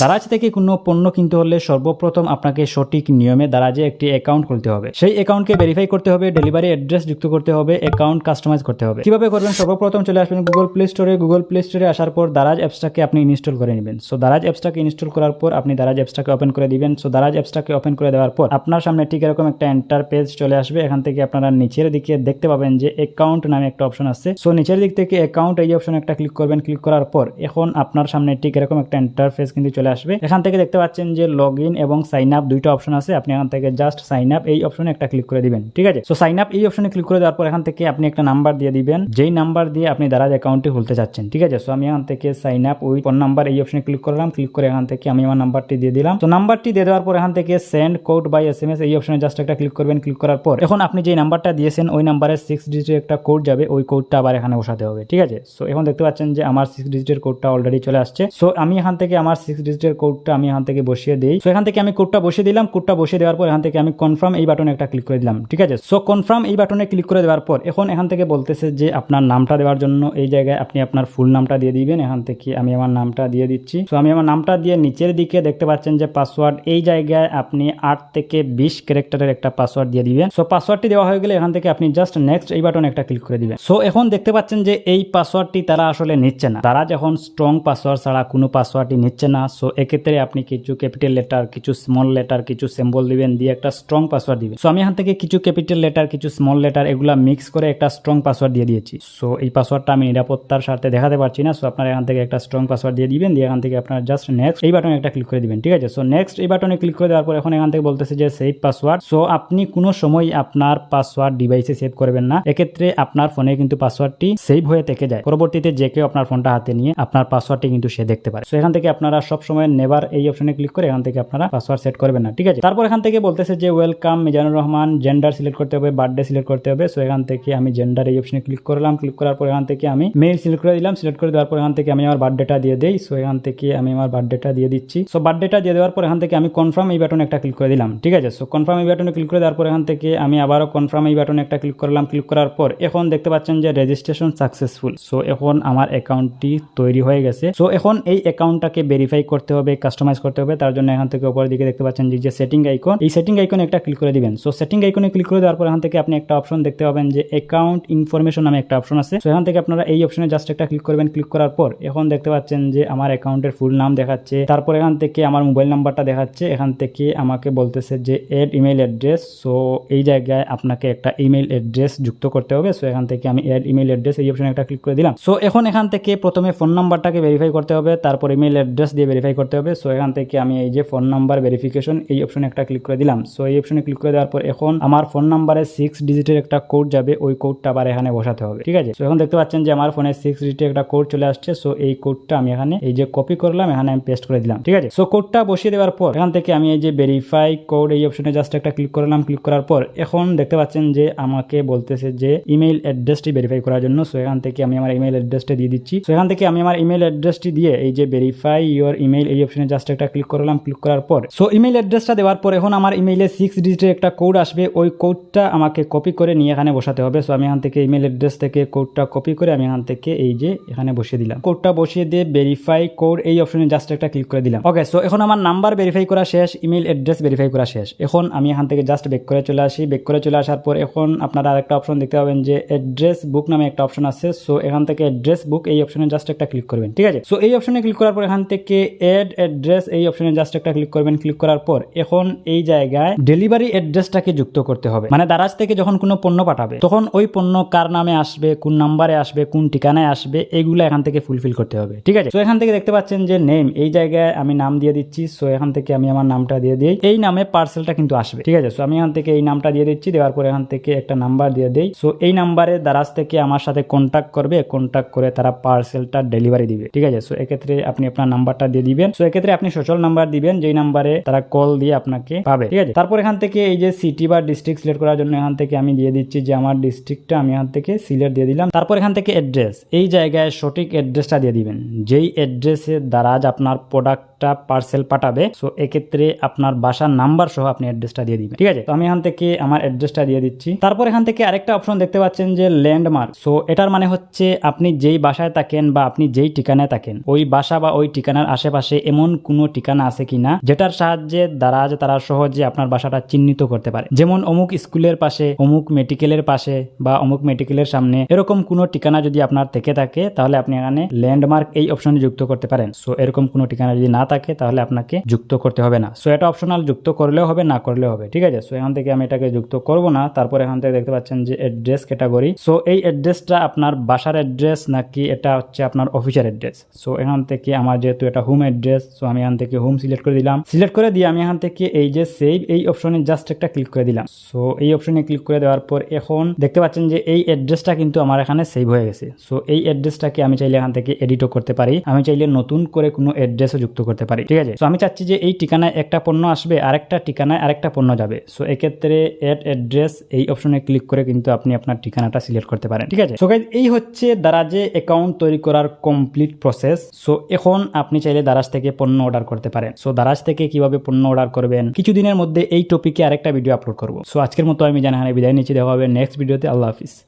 দারাজ থেকে কোনো পণ্য কিনতে হলে সর্বপ্রথম আপনাকে সঠিক নিয়মে দারাজে একটি অ্যাকাউন্ট খুলতে হবে। সেই অ্যাকাউন্টকে ভেরিফাই করতে হবে ডেলিভারি অ্যাড্রেস যুক্ত করতে হবে অ্যাকাউন্ট কাস্টমাইজ করতে হবে। কীভাবে করবেন? সর্বপ্রথম চলে আসবেন গুগল প্লে স্টোরে গুগল প্লে স্টোরে আসার পর দারাজ অ্যাপসটাকে আপনি ইনস্টল করে নেবেন। সো দারাজ অ্যাপসটাকে ইনস্টল করার পর আপনি দারাজ অ্যাপসটাকে ওপেন করে দিবেন। সো দারাজ অ্যাপসটাকে ওপেন করে দেওয়ার পর আপনার সামনে ঠিক এরকম একটা এন্টার পেজ চলে আসবে। এখান থেকে আপনারা নিচের দিকে দেখতে পাবেন যে অ্যাকাউন্ট নামে একটা অপশন আছে। সো নিচের দিক থেকে অ্যাকাউন্ট এই অপশন একটা ক্লিক করবেন। ক্লিক করার পর এখন আপনার সামনে ঠিক এরকম একটা ইন্টারফেস কিন্তু চলে আসবে। এখান থেকে দেখতে পাচ্ছেন যে লগ ইন এবং সাইন আপ দুইটা অপশন আছে। আপনি এখান থেকে জাস্ট সাইন আপ এই অপশনে একটা ক্লিক করে দিবেন, ঠিক আছে? সো সাইন আপ এই অপশনে ক্লিক করে দেওয়ার পর এখান থেকে আপনি একটা নাম্বার দিয়ে দিবেন। যেই নাম্বার দিয়ে আপনি দারাজ অ্যাকাউন্টটি খুলতে চাচ্ছেন, ঠিক আছে? সো আমি এখান থেকে সাইন আপ ওই ফোন নাম্বার এই অপশনে ক্লিক করলাম। ক্লিক করে এখান থেকে আমি আমার নাম্বারটি দিয়ে দিলাম। তো নাম্বারটি দিয়ে দেওয়ার পর এখান থেকে send code by S M S এই অপশনে জাস্ট একটা ক্লিক করবেন। ক্লিক করার পর এখন আপনি যে নাম্বারটা দিয়েছেন, ওই নাম্বারে সিক্স ডিজিটের একটা কোড যাবে। ওই কোডটা আবার এখানে বসাতে হবে, ঠিক আছে? সো এখন দেখতে পাচ্ছেন যে আমার সিক্স ডিজিটের কোডটা অলরেডি চলে আসছে। সো আমি এখান থেকে আমার সিক্স ডিজিটের কোডটা আমি এখান থেকে বসিয়ে দিই। সো এখান থেকে আমি কোডটা বসিয়ে দিলাম। কোডটা বসিয়ে দেওয়ার পর এখান থেকে আমি কনফার্ম এই বাটনে একটা ক্লিক করে দিলাম। ঠিক আছে? সো কনফার্ম এই বাটনে ক্লিক করে দেওয়ার পর এখন এখান থেকে বলতেছে যে আপনার নামটা দেওয়ার জন্য এই জায়গায় আপনি আপনার ফুল নামটা দিয়ে দিবেন। এখান থেকে আমি আমার নামটা দিয়ে দিচ্ছি। সো আমি আমার নামটা দিয়ে নিচের দিকে দেখতে পাচ্ছেন যে পাসওয়ার্ড এই জায়গায় আপনি আট থেকে বিশ ক্যারেক্টারের একটা পাসওয়ার্ড দিয়ে দিবেন। সো পাসওয়ার্ডটি দেওয়া হয়ে গেলে এখান থেকে আপনি জাস্ট নেক্সট এই বাটনে একটা ক্লিক করে দিবেন। সো এখন দেখতে পাচ্ছেন যে এই পাসওয়ার্ডটি তারা আসলে নিচ্ছে না। তারা যখন স্ট্রং পাসওয়ার্ড ছাড়া কোনো পাসওয়ার্ডই নিচ্ছে না। সো এক্ষেত্রে আপনি কিছু ক্যাপিটাল লেটার কিছু স্মল লেটার কিছু সিম্বল দিবেন, দিয়ে একটা স্ট্রং পাসওয়ার্ড দিবেন। সো আমি এখান থেকে কিছু ক্যাপিটাল লেটার কিছু স্মল লেটার এগুলা মিক্স করে একটা স্ট্রং পাসওয়ার্ড দিয়ে দিয়েছি। সো এই পাসওয়ার্ডটা আমি নিরাপত্তার স্বার্থে দেখাতে পারছি না। সো আপনারা এখান থেকে একটা স্ট্রং পাসওয়ার্ড দিয়ে দিবেন, দিয়ে এখান থেকে আপনার জাস্ট নেক্সট এই বাটনে একটা ক্লিক করে দিবেন, ঠিক আছে? সো নেক্সট এই বাটনে ক্লিক করে দেওয়ার পর এখন এখান থেকে বলতেছে যে সেভ পাসওয়ার্ড সো আপনি কোনো সময় আপনার পাসওয়ার্ড ডিভাইসে সেভ করবেন না। এক্ষেত্রে আপনার ফোনে কিন্তু পাসওয়ার্ডটি সেভ হয়ে থেকে যায়। পরবর্তীতে যে কেউ আপনার ফোনটা হাতে নিয়ে আপনার পাসওয়ার্ডটি কিন্তু সে দেখতে পারে। সো এখান থেকে আপনারা সব সময় নেবার এই অপশনে ক্লিক করে এখান থেকে আপনারা পাসওয়ার্ড সেট করবেন না, ঠিক আছে? তারপর এখান থেকে বলতেছে যে welcome Mizanur Rahman gender select করতে হবে বার্থডে সিলেক্ট করতে হবে। সো এখান থেকে আমি জেন্ডার এই অপশনে ক্লিক করলাম ক্লিক করার পর এখান থেকে আমি মেল সিলেক্ট করে দিলাম। সিলেক্ট করে দেওয়ার পর এখান থেকে আমি আমার বার্থডেটা দিয়ে দেই। সো এখান থেকে আমি আমার বার্থডেটা দিয়ে দিচ্ছি। সো বার্থডেটা দিয়ে দেওয়ার পর এখান থেকে আমি কনফার্ম এই বাটনে একটা ক্লিক করে দিলাম, ঠিক আছে? সো কনফার্ম এই বাটনে ক্লিক করে দেওয়ার পর এখান থেকে আমি আবারও কনফার্ম এই বাটনে একটা ক্লিক করলাম। ক্লিক করার পর এখন দেখতে পাচ্ছেন যে রেজিস্ট্রেশন সাকসেসফুল সো এখন আমার অ্যাকাউন্টটি তৈরি হয়ে গেছে। সো এখন এই অ্যাকাউন্টটাকে ভেরিফাই করতে হবে কাস্টমাইজ করতে হবে, তার জন্য এখান থেকে উপরের দিকে দেখতে পাচ্ছেন যে সেটিং আইকন এই সেটিং আইকনে একটা ক্লিক করে দিবেন। সো সেটিং আইকনে ক্লিক করে দেওয়ার পর এখান থেকে আপনি একটা অপশন দেখতে পাবেন যে অ্যাকাউন্ট ইনফরমেশন নামে একটা অপশন আছে। সো এখান থেকে আপনারা এই অপশনে জাস্ট একটা ক্লিক করবেন। ক্লিক করার পর এখন দেখতে পাচ্ছেন যে, আমার অ্যাকাউন্টের ফুল নাম দেখাচ্ছে। তারপর এখান থেকে আমার মোবাইল নাম্বারটা দেখাচ্ছে। এখান থেকে আমাকে বলতেছে যে এড ইমেল অ্যাড্রেস সো এই জায়গায় আপনাকে একটা ইমেল অ্যাড্রেস যুক্ত করতে হবে। সো এখান থেকে আমি এড ইমেল অ্যাড্রেস এই অপশনে একটা ক্লিক করে দিলাম। সো এখন এখান থেকে প্রথমে ফোন নাম্বারটাকে ভেরিফাই করতে হবে। তারপর ইমেল অ্যাড্রেস দিয়ে ভেরিফাই করতে হবে। সো এখান থেকে আমি এই যে ফোন নাম্বার ভেরিফিকেশন এই অপশনে একটা ক্লিক করে দিলাম। সো এই অপশনে ক্লিক করে দেওয়ার পর এখন আমার ফোন নাম্বারে সিক্স ডিজিটের একটা কোড যাবে, ওই কোডটা আবার এখানে বসাতে হবে। ঠিক আছে? সো এখন দেখতে পাচ্ছেন যে আমার ফোনে সিক্স ডিজিটের একটা কোড চলে আসছে। সো এই কোডটা আমি এখানে এই যে কপি করলাম, এখানে আমি পেস্ট করে দিলাম। ঠিক আছে? সো কোডটা বসিয়ে দেওয়ার পর এখান থেকে আমি এই যে ভেরিফাই কোড এই অপশনে জাস্ট একটা ক্লিক করলাম। ক্লিক করার পর এখন দেখতে পাচ্ছেন যে আমাকে বলতেছে যে ইমেল অ্যাড্রেসটি ভেরিফাই করার জন্য। সো এখান থেকে আমি আমার ইমেল অ্যাড্রেসটা দিয়ে দিচ্ছি। সো এখান থেকে আমি আমার ইমেল অ্যাড্রেসটি দিয়ে এই যে ভেরিফাই ইউর ইমেল এই অপশনে জাস্ট একটা ক্লিক করলাম ক্লিক করার পর। সো ইমেল অ্যাড্রেসটা দেওয়ার পর এখন আমার ইমেইলে সিক্স ডিজিটের একটা কোড আসবে। ওই কোডটা আমাকে কপি করে নিয়ে এখানে বসাতে হবে। সো আমি এখান থেকে ইমেল অ্যাড্রেস থেকে কোডটা কপি করে আমি এখান থেকে এই যে এখানে বসিয়ে দিলাম। কোডটা বসিয়ে দিয়ে ভেরিফাই কোড এই অপশনে জাস্ট একটা ক্লিক করে দিলাম। ওকে সো এখন আমার নাম্বার ভেরিফাই করা শেষ ইমেল অ্যাড্রেস ভেরিফাই করা শেষ। এখন আমি এখান থেকে জাস্ট বেক করে চলে আসি। বেক করে চলে আসার পর এখন আপনারা আরেকটা অপশন দেখতে পাবেন যে অ্যাড্রেস বুক নামে একটা অপশন আছে। সো এখান থেকে অ্যাড্রেস বুক এই অপশনে জাস্ট একটা ক্লিক করবেন। ঠিক আছে? সো এই অপশনে ক্লিক করার পর এখান থেকে অ্যাড অ্যাড্রেস এই অপশনে জাস্ট একটা ক্লিক করবেন ক্লিক করার পর এখন এই জায়গায় ডেলিভারি অ্যাড্রেসটাকে যুক্ত করতে হবে। মানে দারাজ থেকে যখন কোনো পণ্য পাঠাবে, তখন ওই পণ্য কার নামে আসবে, কোন নাম্বারে আসবে, কোন ঠিকানায় আসবে, এগুলো এখান থেকে ফুলফিল করতে হবে, ঠিক আছে? তো এখান থেকে দেখতে পাচ্ছেন যে নেম এই জায়গায় আমি নাম দিয়ে দিচ্ছি সো এখান থেকে আমি আমার নামটা দিয়ে দিই। এই নামে পার্সেলটা কিন্তু আসবে, ঠিক আছে? সো আমি এখান থেকে এই নামটা দিয়ে দিচ্ছি, দেওয়ার পর এখান থেকে একটা নাম্বার দিয়ে দেই। সো এই নাম্বারে দারাজ থেকে আমার সাথে কন্ট্যাক্ট করবে কন্ট্যাক্ট করে তারা পার্সেলটা ডেলিভারি দিবে, ঠিক আছে? সো এক্ষেত্রে আপনি আপনার নাম্বারটা দিয়ে দিবেন। সো এক্ষেত্রে আপনি সচল নাম্বার দিবেন, যেই নাম্বারে তারা কল দিয়ে আপনাকে পাবে। ঠিক আছে? তারপর এখান থেকে এই যে সিটি বা ডিস্ট্রিক্ট সিলেক্ট করার জন্য এখান থেকে আমি দিয়ে দিচ্ছি যে আমার ডিস্ট্রিক্টটা আমি এখান থেকে সিলেক্ট দিয়ে দিলাম। তারপর এখান থেকে অ্যাড্রেস এই জায়গায় সঠিক অ্যাড্রেসটা দিয়ে দিবেন। যেই অ্যাড্রেসে দারাজ আপনার প্রোডাক্টটা পার্সেল পাঠাবে সো এক্ষেত্রে আপনার বাসার নাম্বার সহ আপনি অ্যাড্রেসটা দিয়ে দিবেন। ঠিক আছে? তো আমি এখান থেকে আমার অ্যাড্রেসটা দিয়ে দিচ্ছি। তারপর এখান থেকে আরেকটা অপশন দেখতে পাচ্ছেন যে ল্যান্ডমার্ক সো এটার মানে হচ্ছে আপনি যেই বাসায় থাকেন বা আপনি যেই ঠিকানায় থাকেন, ওই বাসা বা ওই ঠিকানার আশেপাশে আশেপাশে এমন কোনো ঠিকানা আছে কিনা যেটার সাহায্যে দারাজ তারা সহজে আপনার বাসাটা চিহ্নিত করতে পারে। যেমন অমুক স্কুলের পাশে, অমুক মেডিকেলের পাশে বা অমুক মেডিকেলের সামনে এরকম কোনো ঠিকানা যদি আপনার থেকে থাকে, তাহলে আপনি এখানে ল্যান্ডমার্ক এই অপশনে যুক্ত করতে পারেন। সো এরকম কোনো ঠিকানা যদি না থাকে, তাহলে আপনাকে যুক্ত করতে হবে না। সো এটা অপশনাল যুক্ত করলেও হবে, না করলেও হবে, ঠিক আছে? সো এখান থেকে আমি এটাকে যুক্ত করব না। তারপর এখান থেকে দেখতে পাচ্ছেন যে অ্যাড্রেস ক্যাটাগরি। সো এই অ্যাড্রেসটা আপনার বাসার অ্যাড্রেস নাকি এটা হচ্ছে আপনার অফিসের অ্যাড্রেস। সো এখান থেকে আমার যেহেতু এটা হোম অ্যাড্রেস সো আমি এখান থেকে হোম সিলেক্ট করে দিলাম। সিলেক্ট করে দিয়ে আমি এখান থেকে এই যে সেভ এই অপশনে জাস্ট একটা ক্লিক করে দিলাম। সো এই অপশনে ক্লিক করে দেওয়ার পর এখন দেখতে পাচ্ছেন যে এই অ্যাড্রেসটা কিন্তু আমার এখানে সেভ হয়ে গেছে। সো এই অ্যাড্রেসটাকে আমি চাইলে এখান থেকে এডিটও করতে পারি। আমি চাইলে নতুন করে কোনো অ্যাড্রেসও যুক্ত করতে পারি। ঠিক আছে? সো আমি চাচ্ছি যে এই ঠিকানায় একটা পণ্য আসবে, আরেকটা ঠিকানায় আরেকটা পণ্য যাবে। সো এক্ষেত্রে এড অ্যাড্রেস এই অপশনে ক্লিক করে কিন্তু আপনি আপনার ঠিকানাটা সিলেক্ট করতে পারেন। ঠিক আছে? সো গাইজ এই হচ্ছে দারাজে অ্যাকাউন্ট তৈরি করার কমপ্লিট প্রসেস সো এখন আপনি চাইলে দারাজ থেকে পণ্য অর্ডার করতে পারেন। সো দারাজ থেকে কীভাবে পণ্য অর্ডার করবেন? কিছুদিনের মধ্যে এই টপিকে আরেকটা ভিডিও আপলোড করব। সো আজকের মতো আমি জানাহানে বিদায় নিচ্ছি। দেখা হবে নেক্সট ভিডিওতে আল্লাহ হাফিজ।